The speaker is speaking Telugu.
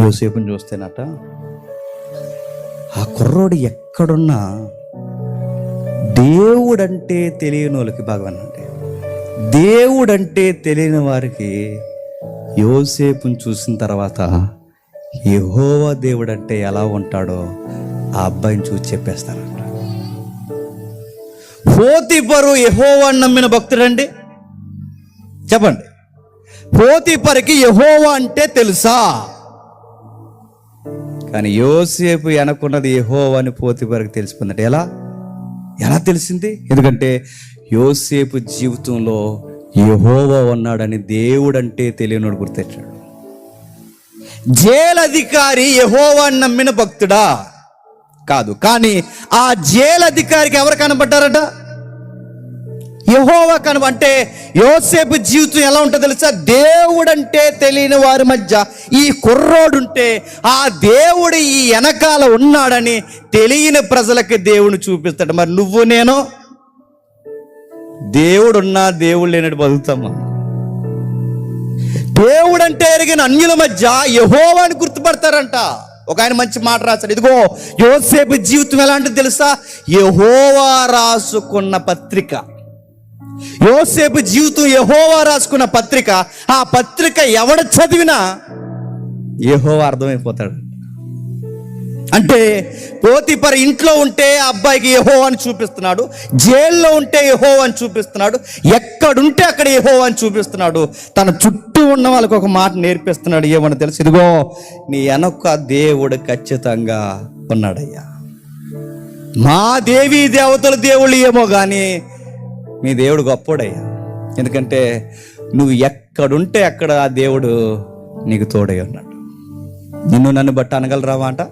యోసేపుని చూస్తేనట ఆ కుర్రోడు ఎక్కడున్నా దేవుడంటే తెలియని వాళ్ళకి భగవాన్ అంటే. దేవుడంటే తెలియని వారికి యోసేపుని చూసిన తర్వాత యహోవా దేవుడు అంటే ఎలా ఉంటాడో ఆ అబ్బాయిని చూసి చెప్పేస్తారంట. పోతిపరు యెహోవా నమ్మిన భక్తుడండి. చెప్పండి. పోతిపరికి యహోవా అంటే తెలుసా? కానీ యోసేపు వెనకున్నది యెహోవా అని పోతిపరికి తెలిసిపోయిందంటే ఎలా? ఎలా తెలిసింది? ఎందుకంటే యోసేపు జీవితంలో యహోవా ఉన్నాడని దేవుడంటే తెలియనోడు గుర్తెచ్చాడు. జైలధికారి అధికారి నమ్మిన భక్తుడా? కాదు. కానీ ఆ జైలధికారికి ఎవరు కనబడ్డారట? యహోవా కను అంటే యోసేపు జీవితం ఎలా ఉంటుందో తెలుసా? దేవుడంటే తెలియని వారి మధ్య ఈ కుర్రోడుంటే ఆ దేవుడు ఈ వెనకాల ఉన్నాడని తెలియని ప్రజలకి దేవుని చూపిస్తాడు. మరి నువ్వు నేను? దేవుడున్నా దేవుడు లేనట్టు బతుకుతామా దేవుడంటే ఎరిగిన అన్యుల మధ్య యహోవాని గుర్తుపడతారంట. ఒక ఆయన మంచి మాట రాశాడు. ఇదిగో యోసేపు జీవితం ఎలాంటిది తెలుసా? యహోవా రాసుకున్న పత్రిక. యోసేపు జీవితం యహోవా రాసుకున్న పత్రిక ఆ పత్రిక ఎవడ చదివినా యహోవా అర్థమైపోతాడు. అంటే పోతిపర ఇంట్లో ఉంటే ఆ అబ్బాయికి యహో అని చూపిస్తున్నాడు జైల్లో ఉంటే యహో అని చూపిస్తున్నాడు ఎక్కడుంటే అక్కడ యహో అని చూపిస్తున్నాడు తన చుట్టూ ఉన్న వాళ్ళకి ఒక మాట నేర్పిస్తున్నాడు ఏమని తెలుసు? ఇదిగో నీ వెనక దేవుడు ఖచ్చితంగా ఉన్నాడయ్యా. మా దేవి దేవతల దేవుళ్ళు ఏమో కానీ మీ దేవుడు గొప్పోడయ్యా. ఎందుకంటే నువ్వు ఎక్కడుంటే అక్కడ ఆ దేవుడు నీకు తోడై ఉన్నాడు. నిన్ను నన్ను బట్టి అనగలరావా అంట?